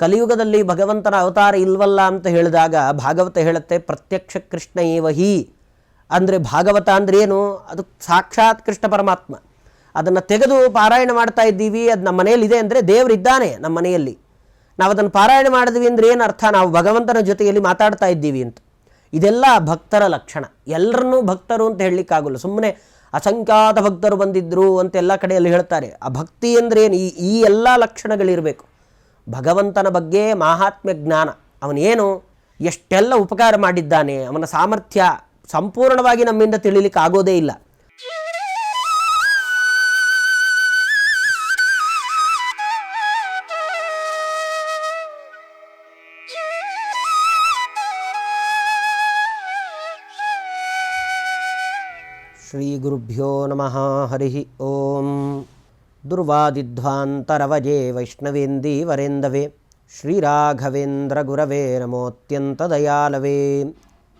ಕಲಿಯುಗದಲ್ಲಿ ಭಗವಂತನ ಅವತಾರ ಇಲ್ವಲ್ಲ ಅಂತ ಹೇಳಿದಾಗ ಭಾಗವತ ಹೇಳುತ್ತೆ, ಪ್ರತ್ಯಕ್ಷ ಕೃಷ್ಣ ಏವ ಹಿ? ಅಂದರೆ ಭಾಗವತ ಅಂದ್ರೆ ಏನು? ಅದು ಸಾಕ್ಷಾತ್ ಕೃಷ್ಣ ಪರಮಾತ್ಮ. ಅದನ್ನು ತೆಗೆದು ಪಾರಾಯಣ ಮಾಡ್ತಾ ಇದ್ದೀವಿ, ಅದು ನಮ್ಮ ಮನೆಯಲ್ಲಿದೆ ಅಂದರೆ ದೇವರಿದ್ದಾನೆ ನಮ್ಮ ಮನೆಯಲ್ಲಿ. ನಾವು ಅದನ್ನು ಪಾರಾಯಣ ಮಾಡಿದ್ವಿ ಅಂದರೆ ಏನು ಅರ್ಥ? ನಾವು ಭಗವಂತನ ಜೊತೆಯಲ್ಲಿ ಮಾತಾಡ್ತಾ ಇದ್ದೀವಿ ಅಂತ. ಇದೆಲ್ಲ ಭಕ್ತರ ಲಕ್ಷಣ. ಎಲ್ಲರನ್ನೂ ಭಕ್ತರು ಅಂತ ಹೇಳಲಿಕ್ಕಾಗಲ್ಲ. ಸುಮ್ಮನೆ ಅಸಂಖ್ಯಾತ ಭಕ್ತರು ಬಂದಿದ್ದರು ಅಂತ ಎಲ್ಲ ಕಡೆಯಲ್ಲಿ ಹೇಳ್ತಾರೆ. ಆ ಭಕ್ತಿ ಅಂದರೆ ಏನು? ಈ ಈ ಎಲ್ಲ ಲಕ್ಷಣಗಳಿರಬೇಕು. ಭಗವಂತನ ಬಗ್ಗೆ ಮಾಹಾತ್ಮ್ಯ ಜ್ಞಾನ. ಅವನೇನು ಎಷ್ಟೆಲ್ಲ ಉಪಕಾರ ಮಾಡಿದ್ದಾನೆ, ಅವನ ಸಾಮರ್ಥ್ಯ ಸಂಪೂರ್ಣವಾಗಿ ನಮ್ಮಿಂದ ತಿಳಿಲಿಕ್ಕೆ ಆಗೋದೇ ಇಲ್ಲ. ಶ್ರೀ ಗುರುಭ್ಯೋ ನಮಃ. ಹರಿ ಓಂ. दुर्वादिध्वान्तरवजे वैष्णवेन्दीवरेन्दवे श्रीराघवेन्द्रगुरवे नमोऽत्यन्तदयालवे।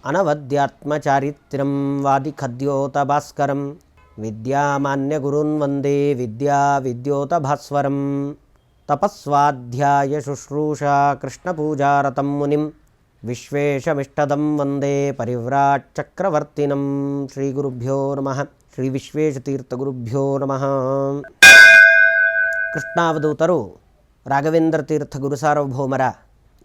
अनवद्यात्मचारित्र्यं वादिखद्योतभास्करं, विद्यामान्यगुरुन् वंदे विद्याविद्योतभास्वरं तपस्वाध्यायशुश्रूषा कृष्णपूजारतं मुनिं, विश्वेशमिष्टदं वंदे परिव्राट्चक्रवर्तिनं श्रीगुरुभ्यो नमः, श्रीविश्वेशतीर्थगुरुभ्यो नमः। ಕೃಷ್ಣಾವಧೂತರು ರಾಘವೇಂದ್ರ ತೀರ್ಥ ಗುರುಸಾರ್ವಭೌಮರ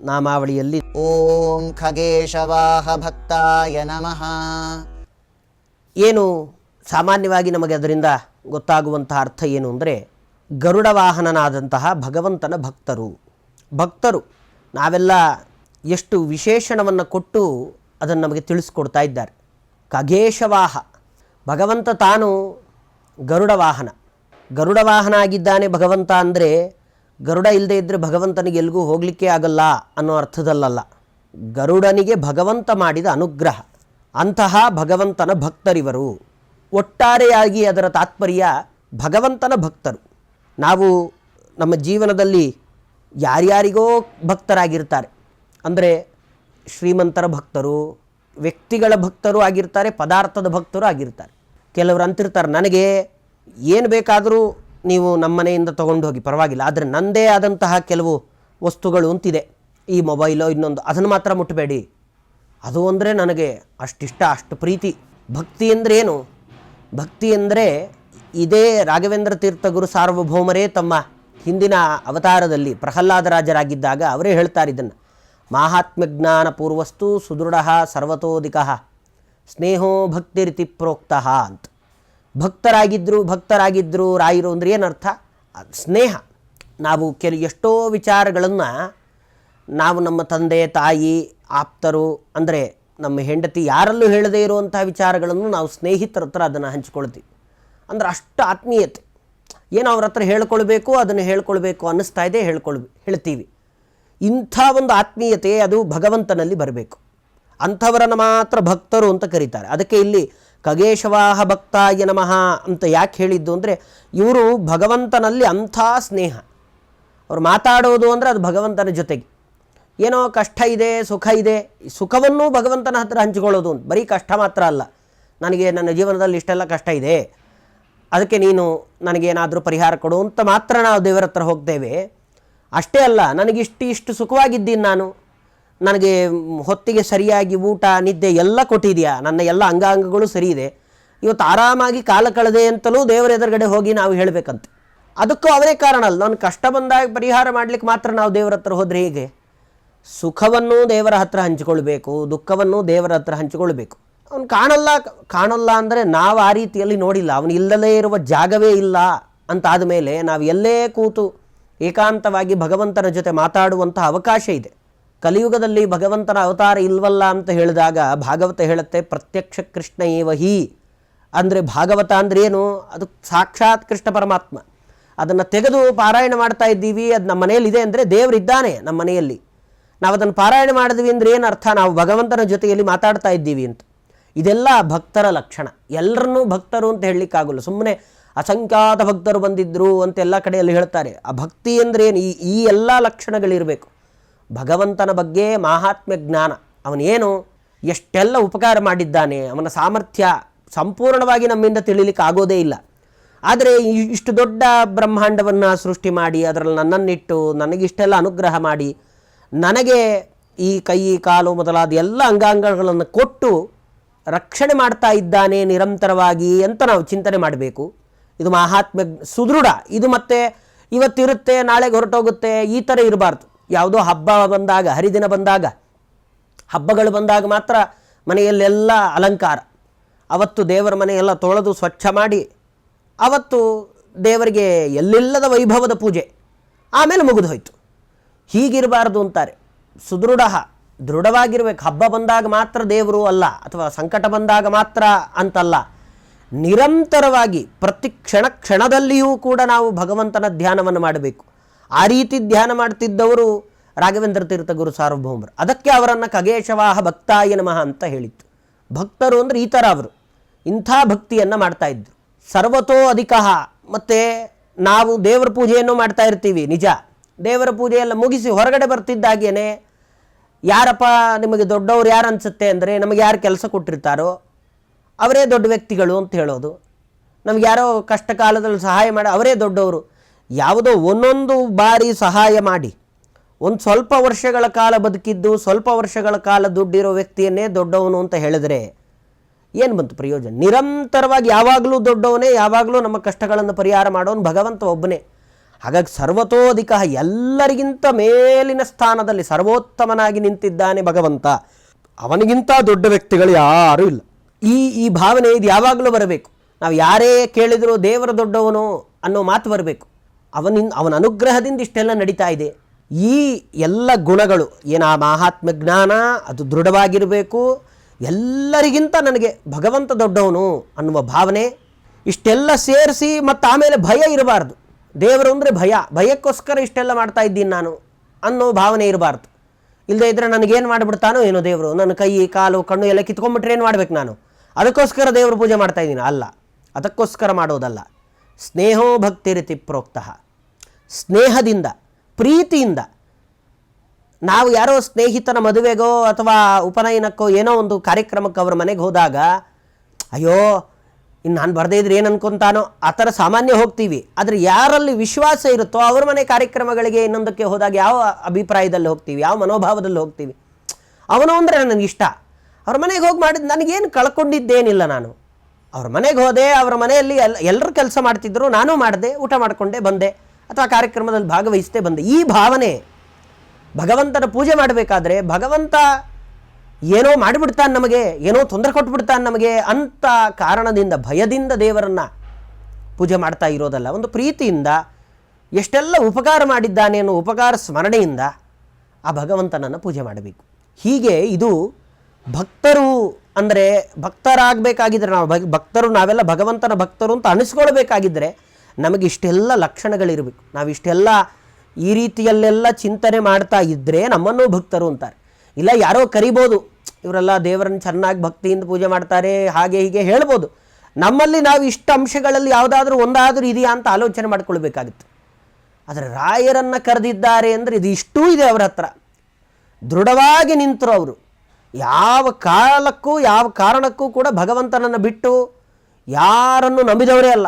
ನಾಮಾವಳಿಯಲ್ಲಿ ಓಂ ಖಗೇಶವಾಹ ಭಕ್ತಾಯ ನಮಃ. ಏನು ಸಾಮಾನ್ಯವಾಗಿ ನಮಗೆ ಅದರಿಂದ ಗೊತ್ತಾಗುವಂತಹ ಅರ್ಥ ಏನು ಅಂದರೆ ಗರುಡ ವಾಹನನಾದಂತಹ ಭಗವಂತನ ಭಕ್ತರು. ಭಕ್ತರು ನಾವೆಲ್ಲ ಎಷ್ಟು ವಿಶೇಷಣವನ್ನು ಕೊಟ್ಟು ಅದನ್ನು ನಮಗೆ ತಿಳಿಸ್ಕೊಡ್ತಾ ಇದ್ದಾರೆ. ಖಗೇಶವಾಹ ಭಗವಂತ ತಾನು ಗರುಡ ವಾಹನ ಗರುಡ ವಾಹನ ಆಗಿದ್ದಾನೆ ಭಗವಂತ ಅಂದರೆ ಗರುಡ ಇಲ್ಲದೆ ಇದ್ದರೆ ಭಗವಂತನಿಗೆ ಎಲ್ಲಿಗೂ ಹೋಗಲಿಕ್ಕೆ ಆಗಲ್ಲ ಅನ್ನೋ ಅರ್ಥದಲ್ಲಲ್ಲ. ಗರುಡನಿಗೆ ಭಗವಂತ ಮಾಡಿದ ಅನುಗ್ರಹ. ಅಂತಹ ಭಗವಂತನ ಭಕ್ತರಿವರು ಒಟ್ಟಾರೆಯಾಗಿ ಅದರ ತಾತ್ಪರ್ಯ ಭಗವಂತನ ಭಕ್ತರು. ನಾವು ನಮ್ಮ ಜೀವನದಲ್ಲಿ ಯಾರ್ಯಾರಿಗೋ ಭಕ್ತರಾಗಿರ್ತಾರೆ. ಅಂದರೆ ಶ್ರೀಮಂತರ ಭಕ್ತರು, ವ್ಯಕ್ತಿಗಳ ಭಕ್ತರು ಆಗಿರ್ತಾರೆ, ಪದಾರ್ಥದ ಭಕ್ತರು ಆಗಿರ್ತಾರೆ. ಕೆಲವರು ಅಂತಿರ್ತಾರೆ, ನನಗೆ ಏನು ಬೇಕಾದರೂ ನೀವು ನಮ್ಮ ಮನೆಯಿಂದ ತೊಗೊಂಡು ಹೋಗಿ, ಪರವಾಗಿಲ್ಲ. ಆದರೆ ನನ್ನದೇ ಆದಂತಹ ಕೆಲವು ವಸ್ತುಗಳು ಅಂತಿದೆ. ಈ ಮೊಬೈಲೋ, ಇನ್ನೊಂದು, ಅದನ್ನು ಮಾತ್ರ ಮುಟ್ಟಬೇಡಿ ಅದು ಅಂದರೆ ನನಗೆ ಅಷ್ಟಿಷ್ಟ, ಅಷ್ಟು ಪ್ರೀತಿ. ಭಕ್ತಿ ಅಂದರೆ ಏನು? ಭಕ್ತಿ ಅಂದರೆ ಇದೇ ರಾಘವೇಂದ್ರ ತೀರ್ಥ ಗುರು ಸಾರ್ವಭೌಮರೇ ತಮ್ಮ ಹಿಂದಿನ ಅವತಾರದಲ್ಲಿ ಪ್ರಹ್ಲಾದರಾಜರಾಗಿದ್ದಾಗ ಅವರೇ ಹೇಳ್ತಾರೆ ಇದನ್ನು. ಮಾಹಾತ್ಮ್ಯ ಜ್ಞಾನ ಪೂರ್ವಸ್ತು ಸುದೃಢ ಸರ್ವತೋಧಿಕ. ಸ್ನೇಹೋ ಭಕ್ತಿರಿತಿ ಪ್ರೋಕ್ತಃ ಅಂತ. ಭಕ್ತರಾಗಿದ್ದರು ಭಕ್ತರಾಗಿದ್ದರು ರಾಯರು ಅಂದರೆ ಏನರ್ಥ? ಸ್ನೇಹ. ನಾವು ಕೆಲ ಎಷ್ಟೋ ವಿಚಾರಗಳನ್ನು ನಾವು ನಮ್ಮ ತಂದೆ, ತಾಯಿ, ಆಪ್ತರು ಅಂದರೆ ನಮ್ಮ ಹೆಂಡತಿ ಯಾರಲ್ಲೂ ಹೇಳದೇ ಇರುವಂಥ ವಿಚಾರಗಳನ್ನು ನಾವು ಸ್ನೇಹಿತರ ಹತ್ರ ಅದನ್ನು ಹಂಚ್ಕೊಳ್ತೀವಿ. ಅಂದ್ರೆ ಅಷ್ಟು ಆತ್ಮೀಯತೆ. ಏನು ಅವ್ರ ಹತ್ರ ಹೇಳ್ಕೊಳ್ಬೇಕು, ಅದನ್ನು ಹೇಳ್ಕೊಳ್ಬೇಕು ಅನ್ನಿಸ್ತಾ ಇದೆ, ಹೇಳ್ಕೊಳ್ ಹೇಳ್ತೀವಿ. ಇಂಥ ಒಂದು ಆತ್ಮೀಯತೆ ಅದು ಭಗವಂತನಲ್ಲಿ ಬರಬೇಕು. ಅಂಥವರನ್ನು ಮಾತ್ರ ಭಕ್ತರು ಅಂತ ಕರೀತಾರೆ. ಅದಕ್ಕೆ ಇಲ್ಲಿ ಖಗೇಶವಾಹ ಭಕ್ತಾಯ ನಮಃ ಅಂತ ಯಾಕೆ ಹೇಳಿದ್ದು ಅಂದರೆ ಇವರು ಭಗವಂತನಲ್ಲಿ ಅಂಥ ಸ್ನೇಹ. ಅವರು ಮಾತಾಡೋದು ಅಂದರೆ ಅದು ಭಗವಂತನ ಜೊತೆಗೆ. ಏನೋ ಕಷ್ಟ ಇದೆ, ಸುಖ ಇದೆ, ಸುಖವನ್ನು ಭಗವಂತನ ಹತ್ರ ಹಂಚಿಕೊಳ್ಳೋದು ಅಂತ. ಬರೀ ಕಷ್ಟ ಮಾತ್ರ ಅಲ್ಲ. ನನಗೆ ನನ್ನ ಜೀವನದಲ್ಲಿ ಇಷ್ಟೆಲ್ಲ ಕಷ್ಟ ಇದೆ. ಅದಕ್ಕೆ ನೀನು ನನಗೇನಾದರೂ ಪರಿಹಾರ ಕೊಡು ಅಂತ ಮಾತ್ರ ನಾವು ದೇವರ ಹತ್ರ ಹೋಗ್ತೇವೆ. ಅಷ್ಟೇ ಅಲ್ಲ ನನಗಿಷ್ಟು ಇಷ್ಟು ಸುಖವಾಗಿದ್ದೀನಿ ನಾನು. ನನಗೆ ಹೊತ್ತಿಗೆ ಸರಿಯಾಗಿ ಊಟ, ನಿದ್ದೆ ಎಲ್ಲ ಕೊಟ್ಟಿದೆಯಾ? ನನ್ನ ಎಲ್ಲ ಅಂಗಾಂಗಗಳು ಸರಿ ಇದೆ ಇವತ್ತು ಆರಾಮಾಗಿ ಕಾಲ ಕಳೆದೆ ಅಂತಲೂ ದೇವರ ಎದುರುಗಡೆ ಹೋಗಿ ನಾವು ಹೇಳಬೇಕಂತೆ. ಅದಕ್ಕೂ ಅವರೇ ಕಾರಣ ಅಲ್ಲ. ನನ್ನ ಕಷ್ಟ ಬಂದಾಗ ಪರಿಹಾರ ಮಾಡಲಿಕ್ಕೆ ಮಾತ್ರ ನಾವು ದೇವರ ಹತ್ರ ಹೋದರೆ ಹೇಗೆ? ಸುಖವನ್ನು ದೇವರ ಹತ್ರ ಹಂಚಿಕೊಳ್ಬೇಕು, ದುಃಖವನ್ನು ದೇವರ ಹತ್ರ ಹಂಚಿಕೊಳ್ಬೇಕು. ಅವನು ಕಾಣಲ್ಲ ಕಾಣಲ್ಲ ಅಂದರೆ ನಾವು ಆ ರೀತಿಯಲ್ಲಿ ನೋಡಿಲ್ಲ. ಅವನು ಇಲ್ಲದೇ ಇರುವ ಜಾಗವೇ ಇಲ್ಲ ಅಂತಾದ ಮೇಲೆ ನಾವು ಎಲ್ಲೇ ಕೂತು ಏಕಾಂತವಾಗಿ ಭಗವಂತನ ಜೊತೆ ಮಾತಾಡುವಂಥ ಅವಕಾಶ ಇದೆ. ಕಲಿಯುಗದಲ್ಲಿ ಭಗವಂತನ ಅವತಾರ ಇಲ್ವಲ್ಲ ಅಂತ ಹೇಳಿದಾಗ ಭಾಗವತ ಹೇಳುತ್ತೆ, ಪ್ರತ್ಯಕ್ಷ ಕೃಷ್ಣ ಏವ ಹಿ? ಅಂದರೆ ಭಾಗವತ ಏನು? ಅದು ಸಾಕ್ಷಾತ್ ಕೃಷ್ಣ ಪರಮಾತ್ಮ. ಅದನ್ನು ತೆಗೆದು ಪಾರಾಯಣ ಮಾಡ್ತಾ ಇದ್ದೀವಿ, ಅದು ನಮ್ಮ ಮನೆಯಲ್ಲಿದೆ ಅಂದರೆ ದೇವರಿದ್ದಾನೆ ನಮ್ಮ ಮನೆಯಲ್ಲಿ. ನಾವು ಅದನ್ನು ಪಾರಾಯಣ ಮಾಡಿದ್ವಿ ಅಂದರೆ ಏನು ಅರ್ಥ? ನಾವು ಭಗವಂತನ ಜೊತೆಯಲ್ಲಿ ಮಾತಾಡ್ತಾ ಇದ್ದೀವಿ ಅಂತ. ಇದೆಲ್ಲ ಭಕ್ತರ ಲಕ್ಷಣ. ಎಲ್ಲರನ್ನೂ ಭಕ್ತರು ಅಂತ ಹೇಳಲಿಕ್ಕಾಗಲ್ಲ. ಸುಮ್ಮನೆ ಅಸಂಖ್ಯಾತ ಭಕ್ತರು ಬಂದಿದ್ದರು ಅಂತ ಎಲ್ಲ ಕಡೆಯಲ್ಲಿ ಹೇಳ್ತಾರೆ. ಆ ಭಕ್ತಿ ಅಂದರೆ ಏನು? ಈ ಈ ಎಲ್ಲ ಲಕ್ಷಣಗಳಿರಬೇಕು. ಭಗವಂತನ ಬಗ್ಗೆ ಮಾಹಾತ್ಮ್ಯ ಜ್ಞಾನ. ಅವನೇನು ಎಷ್ಟೆಲ್ಲ ಉಪಕಾರ ಮಾಡಿದ್ದಾನೆ, ಅವನ ಸಾಮರ್ಥ್ಯ ಸಂಪೂರ್ಣವಾಗಿ ನಮ್ಮಿಂದ ತಿಳಿಲಿಕ್ಕೆ ಆಗೋದೇ ಇಲ್ಲ. ಆದರೆ ಇಷ್ಟು ದೊಡ್ಡ ಬ್ರಹ್ಮಾಂಡವನ್ನು ಸೃಷ್ಟಿ ಮಾಡಿ, ಅದರಲ್ಲಿ ನನ್ನನ್ನಿಟ್ಟು, ನನಗಿಷ್ಟೆಲ್ಲ ಅನುಗ್ರಹ ಮಾಡಿ, ನನಗೆ ಈ ಕೈ, ಕಾಲು ಮೊದಲಾದ ಎಲ್ಲ ಅಂಗಾಂಗಗಳನ್ನು ಕೊಟ್ಟು ರಕ್ಷಣೆ ಮಾಡ್ತಾ ಇದ್ದಾನೆ ನಿರಂತರವಾಗಿ ಅಂತ ನಾವು ಚಿಂತನೆ ಮಾಡಬೇಕು. ಇದು ಮಹಾತ್ಮ ಸುದೃಢ. ಇದು ಮತ್ತೆ ಇವತ್ತಿರುತ್ತೆ, ನಾಳೆಗೆ ಹೊರಟೋಗುತ್ತೆ, ಈ ಥರ ಇರಬಾರ್ದು. ಯಾವುದೋ ಹಬ್ಬ ಬಂದಾಗ, ಹರಿದಿನ ಬಂದಾಗ, ಹಬ್ಬಗಳು ಬಂದಾಗ ಮಾತ್ರ ಮನೆಯಲ್ಲೆಲ್ಲ ಅಲಂಕಾರ. ಅವತ್ತು ದೇವರ ಮನೆಯೆಲ್ಲ ತೊಳೆದು ಸ್ವಚ್ಛ ಮಾಡಿ, ಅವತ್ತು ದೇವರಿಗೆ ಎಲ್ಲಿಲ್ಲದ ವೈಭವದ ಪೂಜೆ, ಆಮೇಲೆ ಮುಗಿದು ಹೋಯಿತು. ಹೀಗಿರಬಾರ್ದು ಅಂತಾರೆ. ಸುದೃಢ, ದೃಢವಾಗಿರ್ಬೇಕು. ಹಬ್ಬ ಬಂದಾಗ ಮಾತ್ರ ದೇವರು ಅಲ್ಲ, ಅಥವಾ ಸಂಕಟ ಬಂದಾಗ ಮಾತ್ರ ಅಂತಲ್ಲ. ನಿರಂತರವಾಗಿ ಪ್ರತಿ ಕ್ಷಣ ಕ್ಷಣದಲ್ಲಿಯೂ ಕೂಡ ನಾವು ಭಗವಂತನ ಧ್ಯಾನವನ್ನು ಮಾಡಬೇಕು. ಆ ರೀತಿ ಧ್ಯಾನ ಮಾಡ್ತಿದ್ದವರು ರಾಘವೇಂದ್ರ ತೀರ್ಥ ಗುರು ಸಾರ್ವಭೌಮರು. ಅದಕ್ಕೆ ಅವರನ್ನು ಕಗೇಶವಾಹ ಭಕ್ತಾಯ ನಮಃ ಅಂತ ಹೇಳಿತ್ತು. ಭಕ್ತರು ಅಂದರೆ ಈ ಥರ ಅವರು. ಇಂಥ ಭಕ್ತಿಯನ್ನು ಮಾಡ್ತಾ ಇದ್ರು. ಸರ್ವತೋ ಅಧಿಕ. ಮತ್ತು ನಾವು ದೇವರ ಪೂಜೆಯನ್ನು ಮಾಡ್ತಾ ಇರ್ತೀವಿ, ನಿಜ. ದೇವರ ಪೂಜೆಯೆಲ್ಲ ಮುಗಿಸಿ ಹೊರಗಡೆ ಬರ್ತಿದ್ದಾಗೇನೆ ಯಾರಪ್ಪ ನಿಮಗೆ ದೊಡ್ಡವ್ರು ಯಾರು ಅನಿಸುತ್ತೆ ಅಂದರೆ ನಮಗೆ ಯಾರು ಕೆಲಸ ಕೊಟ್ಟಿರ್ತಾರೋ ಅವರೇ ದೊಡ್ಡ ವ್ಯಕ್ತಿಗಳು ಅಂತ ಹೇಳೋದು. ನಮ್ಗೆ ಯಾರೋ ಕಷ್ಟ ಕಾಲದಲ್ಲಿ ಸಹಾಯ ಮಾಡಿ ಅವರೇ ದೊಡ್ಡವರು. ಯಾವುದೋ ಒಂದೊಂದು ಬಾರಿ ಸಹಾಯ ಮಾಡಿ. ಒಂದು ಸ್ವಲ್ಪ ವರ್ಷಗಳ ಕಾಲ ಬದುಕಿದ್ದು, ಸ್ವಲ್ಪ ವರ್ಷಗಳ ಕಾಲ ದುಡ್ಡಿರೋ ವ್ಯಕ್ತಿಯನ್ನೇ ದೊಡ್ಡವನು ಅಂತ ಹೇಳಿದ್ರೆ ಏನು ಬಂತು ಪ್ರಯೋಜನ? ನಿರಂತರವಾಗಿ ಯಾವಾಗಲೂ ದೊಡ್ಡವನೇ, ಯಾವಾಗಲೂ ನಮ್ಮ ಕಷ್ಟಗಳನ್ನು ಪರಿಹಾರ ಮಾಡೋನು ಭಗವಂತ ಒಬ್ಬನೇ. ಹಾಗಾಗಿ ಸರ್ವತೋಧಿಕ ಎಲ್ಲರಿಗಿಂತ ಮೇಲಿನ ಸ್ಥಾನದಲ್ಲಿ ಸರ್ವೋತ್ತಮನಾಗಿ ನಿಂತಿದ್ದಾನೆ ಭಗವಂತ. ಅವನಿಗಿಂತ ದೊಡ್ಡ ವ್ಯಕ್ತಿಗಳು ಯಾರೂ ಇಲ್ಲ. ಈ ಈ ಭಾವನೆ ಇದು ಯಾವಾಗಲೂ ಬರಬೇಕು. ನಾವು ಯಾರೇ ಕೇಳಿದರೂ ದೇವರ ದೊಡ್ಡವನು ಅನ್ನೋ ಮಾತು ಬರಬೇಕು. ಅವನಿಂದ ಅವನ ಅನುಗ್ರಹದಿಂದ ಇಷ್ಟೆಲ್ಲ ನಡೀತಾ ಇದೆ. ಈ ಎಲ್ಲ ಗುಣಗಳು, ಏನು ಆ ಮಹಾತ್ಮ ಜ್ಞಾನ, ಅದು ದೃಢವಾಗಿರಬೇಕು, ಎಲ್ಲರಿಗಿಂತ ನನಗೆ ಭಗವಂತ ದೊಡ್ಡವನು ಅನ್ನುವ ಭಾವನೆ, ಇಷ್ಟೆಲ್ಲ ಸೇರಿಸಿ ಮತ್ತು ಆಮೇಲೆ ಭಯ ಇರಬಾರ್ದು. ದೇವರು ಅಂದರೆ ಭಯ, ಭಯಕ್ಕೋಸ್ಕರ ಇಷ್ಟೆಲ್ಲ ಮಾಡ್ತಾ ಇದ್ದೀನಿ ನಾನು ಅನ್ನೋ ಭಾವನೆ ಇರಬಾರ್ದು. ಇಲ್ಲದೆ ಇದ್ದರೆ ನನಗೇನು ಮಾಡಿಬಿಡ್ತಾನೋ ಏನೋ ದೇವರು, ನನ್ನ ಕೈ, ಕಾಲು, ಕಣ್ಣು ಎಲ್ಲ ಕಿತ್ಕೊಂಡ್ಬಿಟ್ರೆ ಏನು ಮಾಡ್ಬೇಕು ನಾನು? ಅದಕ್ಕೋಸ್ಕರ ದೇವರು ಪೂಜೆ ಮಾಡ್ತಾ ಇದ್ದೀನಿ. ಅಲ್ಲ, ಅದಕ್ಕೋಸ್ಕರ ಮಾಡೋದಲ್ಲ. ಸ್ನೇಹೋ ಭಕ್ತಿರಿತಿ ಪ್ರೋಕ್ತಃ. ಸ್ನೇಹದಿಂದ, ಪ್ರೀತಿಯಿಂದ ನಾವು ಯಾರೋ ಸ್ನೇಹಿತನ ಮದುವೆಗೋ ಅಥವಾ ಉಪನಯನಕ್ಕೋ ಏನೋ ಒಂದು ಕಾರ್ಯಕ್ರಮಕ್ಕೆ ಅವ್ರ ಮನೆಗೆ ಹೋದಾಗ, ಅಯ್ಯೋ, ಇನ್ನು ನಾನು ಬರದೇ ಇದ್ರೆ ಏನು ಅನ್ಕೊತಾನೋ, ಆ ಥರ ಸಾಮಾನ್ಯ ಹೋಗ್ತೀವಿ. ಆದರೆ ಯಾರಲ್ಲಿ ವಿಶ್ವಾಸ ಇರುತ್ತೋ ಅವ್ರ ಮನೆ ಕಾರ್ಯಕ್ರಮಗಳಿಗೆ ಇನ್ನೊಂದಕ್ಕೆ ಹೋದಾಗ ಯಾವ ಅಭಿಪ್ರಾಯದಲ್ಲಿ ಹೋಗ್ತೀವಿ, ಯಾವ ಮನೋಭಾವದಲ್ಲಿ ಹೋಗ್ತೀವಿ? ಅವನು ಅಂದರೆ ನನಗಿಷ್ಟ. ಅವ್ರ ಮನೆಗೆ ಹೋಗಿ ಮಾಡಿದ ನನಗೇನು ಕಳ್ಕೊಂಡಿದ್ದೇನಿಲ್ಲ ನಾನು. ಅವ್ರ ಮನೆಗೆ ಹೋದೆ, ಅವರ ಮನೆಯಲ್ಲಿ ಎಲ್ ಎಲ್ಲರೂ ಕೆಲಸ ಮಾಡ್ತಿದ್ರು, ನಾನು ಮಾಡಿದೆ, ಊಟ ಮಾಡಿಕೊಂಡೆ, ಬಂದೆ. ಅಥವಾ ಕಾರ್ಯಕ್ರಮದಲ್ಲಿ ಭಾಗವಹಿಸದೆ ಬಂದೆ. ಈ ಭಾವನೆ ಭಗವಂತನ ಪೂಜೆ ಮಾಡಬೇಕಾದ್ರೆ ಭಗವಂತ ಏನೋ ಮಾಡಿಬಿಡ್ತಾನೆ ನಮಗೆ, ಏನೋ ತೊಂದರೆ ಕೊಟ್ಬಿಡ್ತಾನೆ ನಮಗೆ ಅಂಥ ಕಾರಣದಿಂದ, ಭಯದಿಂದ ದೇವರನ್ನು ಪೂಜೆ ಮಾಡ್ತಾ ಇರೋದಲ್ಲ. ಒಂದು ಪ್ರೀತಿಯಿಂದ, ಎಷ್ಟೆಲ್ಲ ಉಪಕಾರ ಮಾಡಿದ್ದಾನೆ ಅನ್ನೋ ಉಪಕಾರ ಸ್ಮರಣೆಯಿಂದ ಆ ಭಗವಂತನನ್ನು ಪೂಜೆ ಮಾಡಬೇಕು. ಹೀಗೆ ಇದು ಭಕ್ತರು ಅಂದರೆ ಭಕ್ತರಾಗಬೇಕಾಗಿದ್ದರೆ ನಾವು ಭಕ್- ಭಕ್ತರು, ನಾವೆಲ್ಲ ಭಗವಂತನ ಭಕ್ತರು ಅಂತ ಅನಿಸ್ಕೊಳ್ಬೇಕಾಗಿದ್ದರೆ ನಮಗೆ ಇಷ್ಟೆಲ್ಲ ಲಕ್ಷಣಗಳಿರಬೇಕು. ನಾವು ಇಷ್ಟೆಲ್ಲ ಈ ರೀತಿಯಲ್ಲೆಲ್ಲ ಚಿಂತನೆ ಮಾಡ್ತಾ ಇದ್ದರೆ ನಮ್ಮನ್ನು ಭಕ್ತರು ಅಂತಾರೆ. ಇಲ್ಲ, ಯಾರೋ ಕರಿಬೋದು. ಇವರೆಲ್ಲ ದೇವರನ್ನು ಚೆನ್ನಾಗಿ ಭಕ್ತಿಯಿಂದ ಪೂಜೆ ಮಾಡ್ತಾರೆ, ಹಾಗೆ ಹೀಗೆ ಹೇಳ್ಬೋದು. ನಮ್ಮಲ್ಲಿ ನಾವು ಇಷ್ಟ ಅಂಶಗಳಲ್ಲಿ ಯಾವುದಾದ್ರೂ ಒಂದಾದರೂ ಇದೆಯಾ ಅಂತ ಆಲೋಚನೆ ಮಾಡ್ಕೊಳ್ಬೇಕಾಗುತ್ತೆ. ಆದರೆ ರಾಯರನ್ನು ಕರೆದಿದ್ದಾರೆ ಅಂದರೆ ಇದು ಇಷ್ಟೂ ಇದೆ ಅವರ ಹತ್ರ. ದೃಢವಾಗಿ ನಿಂತರು ಅವರು. ಯಾವ ಕಾಲಕ್ಕೂ, ಯಾವ ಕಾರಣಕ್ಕೂ ಕೂಡ ಭಗವಂತನನ್ನು ಬಿಟ್ಟು ಯಾರನ್ನು ನಂಬಿದವರೇ ಅಲ್ಲ.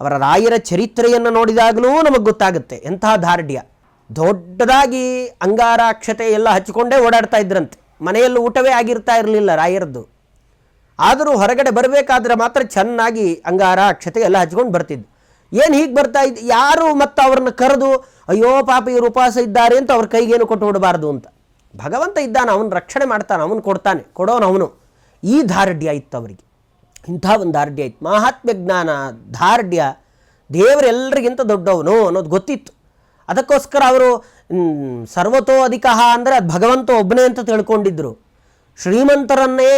ಅವರ ರಾಯರ ಚರಿತ್ರೆಯನ್ನು ನೋಡಿದಾಗಲೂ ನಮಗೆ ಗೊತ್ತಾಗುತ್ತೆ. ಎಂಥ ದಾರ್ಢ್ಯ ದೊಡ್ಡದಾಗಿ ಅಂಗಾರಾಕ್ಷತೆ ಎಲ್ಲ ಹಚ್ಚಿಕೊಂಡೇ ಓಡಾಡ್ತಾ ಇದ್ರಂತೆ. ಮನೆಯಲ್ಲಿ ಊಟವೇ ಆಗಿರ್ತಾ ಇರಲಿಲ್ಲ ರಾಯರದ್ದು. ಆದರೂ ಹೊರಗಡೆ ಬರಬೇಕಾದ್ರೆ ಮಾತ್ರ ಚೆನ್ನಾಗಿ ಅಂಗಾರ ಅಕ್ಷತೆ ಎಲ್ಲ ಹಚ್ಕೊಂಡು ಬರ್ತಿದ್ದು. ಏನು ಹೀಗೆ ಬರ್ತಾ ಇದ್ದು ಯಾರು ಮತ್ತು ಅವ್ರನ್ನ ಕರೆದು, ಅಯ್ಯೋ ಪಾಪ ಇವರು ಉಪವಾಸ ಇದ್ದಾರೆ ಅಂತ ಅವ್ರ ಕೈಗೇನು ಕೊಟ್ಟು ಬಿಡಬಾರ್ದು ಅಂತ. ಭಗವಂತ ಇದ್ದಾನೆ, ಅವನು ರಕ್ಷಣೆ ಮಾಡ್ತಾನೆ, ಅವನು ಕೊಡ್ತಾನೆ, ಕೊಡೋನು ಅವನು. ಈ ದಾರ್ಢ್ಯ ಇತ್ತು ಅವರಿಗೆ. ಇಂಥ ಒಂದು ದಾರ್ಢ್ಯ ಇತ್ತು. ಮಹಾತ್ಮ್ಯ ಜ್ಞಾನ ದಾರ್ಢ್ಯ ದೇವರೆಲ್ಲರಿಗಿಂತ ದೊಡ್ಡವನು ಅನ್ನೋದು ಗೊತ್ತಿತ್ತು. ಅದಕ್ಕೋಸ್ಕರ ಅವರು ಸರ್ವತೋ ಅಧಿಕ ಅಂದರೆ ಅದು ಭಗವಂತ ಒಬ್ಬನೇ ಅಂತ ತಿಳ್ಕೊಂಡಿದ್ದರು ಶ್ರೀಮಂತರನ್ನೇ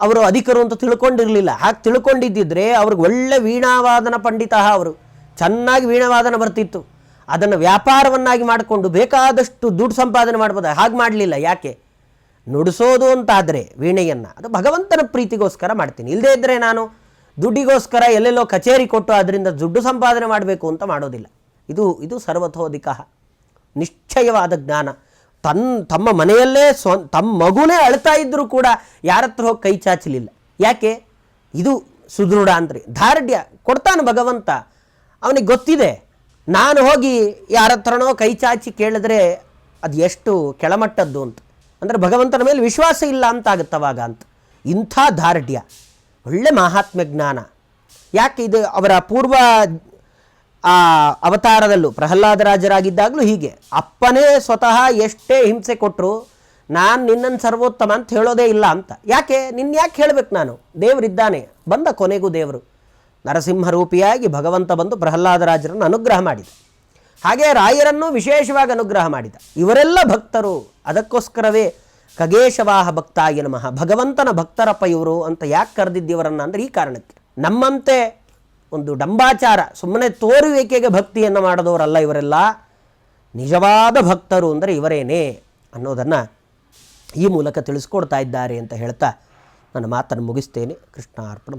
ಅವರು ಅಧಿಕರು ಅಂತ ತಿಳ್ಕೊಂಡಿರಲಿಲ್ಲ. ಹಾಗೆ ತಿಳ್ಕೊಂಡಿದ್ದಿದ್ರೆ ಅವ್ರಿಗೆ ಒಳ್ಳೆ ವೀಣಾವಾದನ ಪಂಡಿತ ಅವರು, ಚೆನ್ನಾಗಿ ವೀಣಾವಾದನ ಬರ್ತಿತ್ತು. ಅದನ್ನು ವ್ಯಾಪಾರವನ್ನಾಗಿ ಮಾಡಿಕೊಂಡು ಬೇಕಾದಷ್ಟು ದುಡ್ಡು ಸಂಪಾದನೆ ಮಾಡ್ಬೋದು? ಹಾಗೆ ಮಾಡಲಿಲ್ಲ, ಯಾಕೆ? ನುಡಿಸೋದು ಅಂತಾದರೆ ವೀಣೆಯನ್ನು. ಅದು ಭಗವಂತನ ಪ್ರೀತಿಗೋಸ್ಕರ ಮಾಡ್ತೀನಿ. ಇಲ್ಲದೇ ಇದ್ದರೆ ನಾನು ದುಡ್ಡಿಗೋಸ್ಕರ ಎಲ್ಲೆಲ್ಲೋ ಕಚೇರಿ ಕೊಟ್ಟು ಅದರಿಂದ ದುಡ್ಡು ಸಂಪಾದನೆ ಮಾಡಬೇಕು ಅಂತ ಮಾಡೋದಿಲ್ಲ. ಇದು ಇದು ಸರ್ವಥೋಧಿಕ ನಿಶ್ಚಯವಾದ ಜ್ಞಾನ. ತನ್, ತಮ್ಮ ಮನೆಯಲ್ಲೇ ಸ್ವ, ತಮ್ಮ ಮಗುನೇ ಅಳ್ತಾ ಇದ್ದರೂ ಕೂಡ ಯಾರ ಹತ್ರ ಹೋಗಿ ಕೈ ಚಾಚಲಿಲ್ಲ. ಯಾಕೆ? ಇದು ಸುದೃಢ ಅಂದರೆ ಧಾರ್ಢ್ಯ ಕೊಡ್ತಾನೆ ಭಗವಂತ. ಅವನಿಗೆ ಗೊತ್ತಿದೆ. ನಾನು ಹೋಗಿ ಯಾರ ಹತ್ರನೋ ಕೈ ಚಾಚಿ ಕೇಳಿದ್ರೆ ಅದು ಎಷ್ಟು ಕೆಳಮಟ್ಟದ್ದು ಅಂತ. ಅಂದರೆ ಭಗವಂತನ ಮೇಲೆ ವಿಶ್ವಾಸ ಇಲ್ಲ ಅಂತ ಆಗುತ್ತವಾಗ ಅಂತ. ಇಂಥ ಧಾರ್ಢ್ಯ ಒಳ್ಳೆ ಮಹಾತ್ಮ ಜ್ಞಾನ. ಯಾಕೆ ಇದು ಅವರ ಪೂರ್ವ, ಆ, ಅವತಾರದಲ್ಲೂ ಪ್ರಹ್ಲಾದರಾಜರಾಗಿದ್ದಾಗಲೂ ಹೀಗೆ. ಅಪ್ಪನೇ ಸ್ವತಃ ಎಷ್ಟೇ ಹಿಂಸೆ ಕೊಟ್ಟರು ನಾನು ನಿನ್ನನ್ನು ಸರ್ವೋತ್ತಮ ಅಂತ ಹೇಳೋದೇ ಇಲ್ಲ ಅಂತ. ಯಾಕೆ? ನಿನ್ನ ಯಾಕೆ ಹೇಳಬೇಕು ನಾನು? ದೇವರಿದ್ದಾನೆ. ಬಂದ ಕೊನೆಗೂ ದೇವರು. ನರಸಿಂಹ ರೂಪಿಯಾಗಿ ಭಗವಂತ ಬಂದು ಪ್ರಹ್ಲಾದರಾಜರನ್ನು ಅನುಗ್ರಹ ಮಾಡಿದ. ಹಾಗೆ ರಾಯರನ್ನು ವಿಶೇಷವಾಗಿ ಅನುಗ್ರಹ ಮಾಡಿದ. ಇವರೆಲ್ಲ ಭಕ್ತರು. ಅದಕ್ಕೋಸ್ಕರವೇ ಖಗೇಶವಾಹ ಭಕ್ತಾಯ ನಮಃ. ಭಗವಂತನ ಭಕ್ತರಪ್ಪ ಇವರು ಅಂತ ಯಾಕೆ ಕರೆದಿದ್ದೀವರನ್ನು ಅಂದರೆ ಈ ಕಾರಣಕ್ಕೆ. ನಮ್ಮಂತೆ ಒಂದು ಡಂಬಾಚಾರ, ಸುಮ್ಮನೆ ತೋರುವಿಕೆಗೆ ಭಕ್ತಿಯನ್ನು ಮಾಡಿದವರಲ್ಲ ಇವರೆಲ್ಲ. ನಿಜವಾದ ಭಕ್ತರು ಅಂದರೆ ಇವರೇನೇ ಅನ್ನೋದನ್ನು ಈ ಮೂಲಕ ತಿಳಿಸ್ಕೊಡ್ತಾ ಇದ್ದಾರೆ ಅಂತ ಹೇಳ್ತಾ ನನ್ನ ಮಾತನ್ನು ಮುಗಿಸ್ತೇನೆ. ಕೃಷ್ಣ ಅರ್ಪಣ